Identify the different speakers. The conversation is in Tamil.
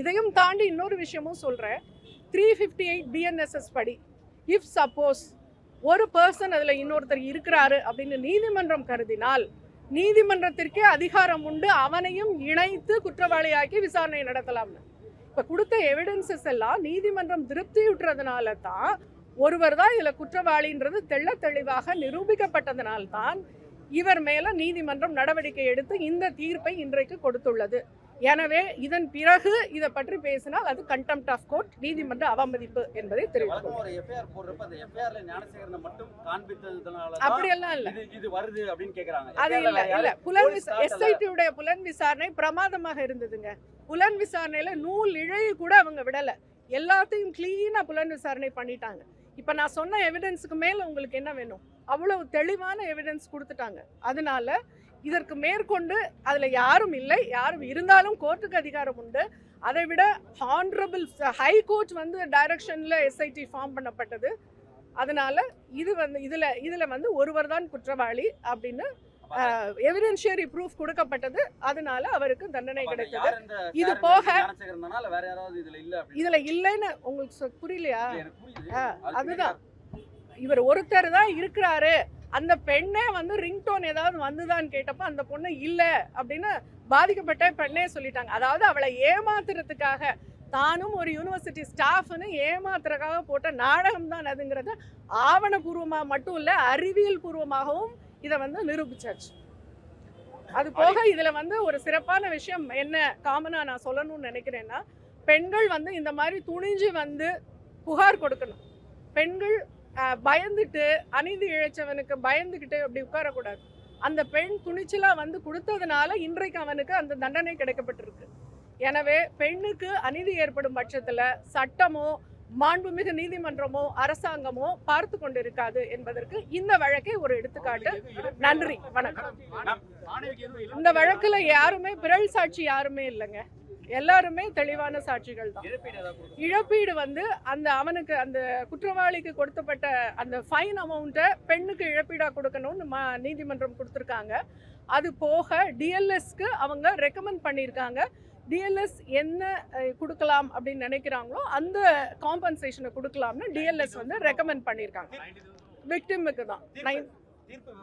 Speaker 1: இதையும் தாண்டி இன்னொரு விஷயமும் சொல்கிறேன் த்ரீ ஃபிஃப்டி எயிட் பிஎன்எஸ்எஸ் படி இஃப் சப்போஸ் ஒரு பர்சன் அதில் இன்னொருத்தர் இருக்கிறாரு அப்படின்னு நீதிமன்றம் கருதினால் நீதிமன்றத்திற்கே அதிகாரம் உண்டு அவனையும் இணைத்து குற்றவாளியாக்கி விசாரணை நடத்தலாம்னு. இப்போ கொடுத்த எவிடன்சஸ் எல்லாம் நீதிமன்றம் திருப்தியுற்றதுனால தான் ஒருவர் தான் இதில் குற்றவாளின்றது தெள்ள தெளிவாக நிரூபிக்கப்பட்டதனால்தான் இவர் மேலே நீதிமன்றம் நடவடிக்கை எடுத்து இந்த தீர்ப்பை இன்றைக்கு கொடுத்துள்ளது. எனவே இதன் பிறகு இதை பற்றி பேசினால் அது கண்டெம்ட் ஆஃப் கோர்ட் நீதிமன்ற அவமதிப்பு என்பதை
Speaker 2: தான்
Speaker 1: அப்படியெல்லாம் இல்ல.
Speaker 2: இது வருது அப்படின்னு கேக்குறாங்க.
Speaker 1: அது இல்ல இல்ல. புலன்
Speaker 2: police
Speaker 1: விசா
Speaker 2: காட்டல.
Speaker 1: எஸ்ஐடி உடைய புலன் விசாரணை பிரமாதமாக இருந்ததுங்க. புலன் விசாரணையில நூல் இழைய கூட அவங்க விடல. எல்லாத்தையும் கிளீனா புலன் விசாரணை பண்ணிட்டாங்க. இப்ப நான் சொன்ன எவிடன்ஸுக்கு மேல உங்களுக்கு என்ன வேணும்? அவ்வளவு தெளிவான எவிடன்ஸ் கொடுத்துட்டாங்க. அதனால இதற்கு மேற்கொண்டு அதுல யாரும் இல்லை. யாரும் இருந்தாலும் கோர்ட்டுக்கு அதிகாரம் உண்டு. அதை விட ஹானரபிள் ஹை கோர்ட் வந்து டைரக்ஷன்ல எஸ்ஐடி ஃபார்ம் பண்ணப்பட்டது. அதனால இது வந்து இதுல இதுல வந்து ஒருவர் தான் குற்றவாளி அப்படின்னு எவிடென்ஷியரி ப்ரூஃப் கொடுக்கப்பட்டது. அதனால அவருக்கு தண்டனை கிடைத்தது. இது போக-
Speaker 2: இதுல
Speaker 1: இல்லைன்னு உங்களுக்கு புரியலையா? அதுதான். இவர் ஒருத்தர் தான் இருக்கிறாரு. அந்த பெண்ணே வந்து ரிங்டோன் ஏதாவது வந்துதான்னு கேட்டப்ப அந்த பொண்ணு இல்ல அப்படின்னு பாதிக்கப்பட்ட பெண்ணே சொல்லிட்டாங்க. அதாவது அவளை ஏமாத்துறதுக்காக தானும் ஒரு யூனிவர்சிட்டி ஸ்டாஃப்னு ஏமாத்துறதுக்காக போட்ட நாடகம் தான் அதுங்கிறது ஆவணபூர்வமா மட்டும் இல்ல அறிவியல் பூர்வமாகவும் இதை வந்து நிரூபிச்சாச்சு. அது போக இதுல வந்து ஒரு சிறப்பான விஷயம் என்ன காமனா நான் சொல்லணும்னு நினைக்கிறேன்னா பெண்கள் வந்து இந்த மாதிரி துணிஞ்சு வந்து புகார் கொடுக்கணும். பெண்கள் பயந்துட்டு அநீதி இழைச்சவனுக்கு பயந்துக்கிட்டு அப்படி உட்காரக்கூடாது. அந்த பெண் துணிச்சலாக வந்து கொடுத்ததுனால இன்றைக்கு அவனுக்கு அந்த தண்டனை கிடைக்கப்பட்டிருக்கு. எனவே பெண்ணுக்கு அநீதி ஏற்படும் பட்சத்தில் சட்டமோ மாண்புமிகு நீதிமன்றமோ அரசாங்கமோ பார்த்து கொண்டிருக்காது என்பதற்கு இந்த வழக்கே ஒரு எடுத்துக்காட்டு. நன்றி. வணக்கம். இந்த வழக்குல யாருமே பிறல் சாட்சி யாருமே இல்லைங்க. எல்லாருமே தெளிவான சாட்சிகள் தான்.
Speaker 2: இழப்பீடு
Speaker 1: இழப்பீடு வந்து அந்த அவனுக்கு அந்த குற்றவாளிக்கு கொடுத்தப்பட்ட அந்த ஃபைன் அமௌண்ட்டை பெண்ணுக்கு இழப்பீடாக கொடுக்கணும்னு மா நீதிமன்றம் கொடுத்துருக்காங்க. அது போக டிஎல்எஸ்க்கு அவங்க ரெக்கமெண்ட் பண்ணியிருக்காங்க. டிஎல்எஸ் என்ன கொடுக்கலாம் அப்படின்னு நினைக்கிறாங்களோ அந்த காம்பன்சேஷனை கொடுக்கலாம்னு டிஎல்எஸ் வந்து ரெக்கமெண்ட் பண்ணியிருக்காங்க விக்டிமுக்கு தான். நைன்
Speaker 2: தீர்ப்பு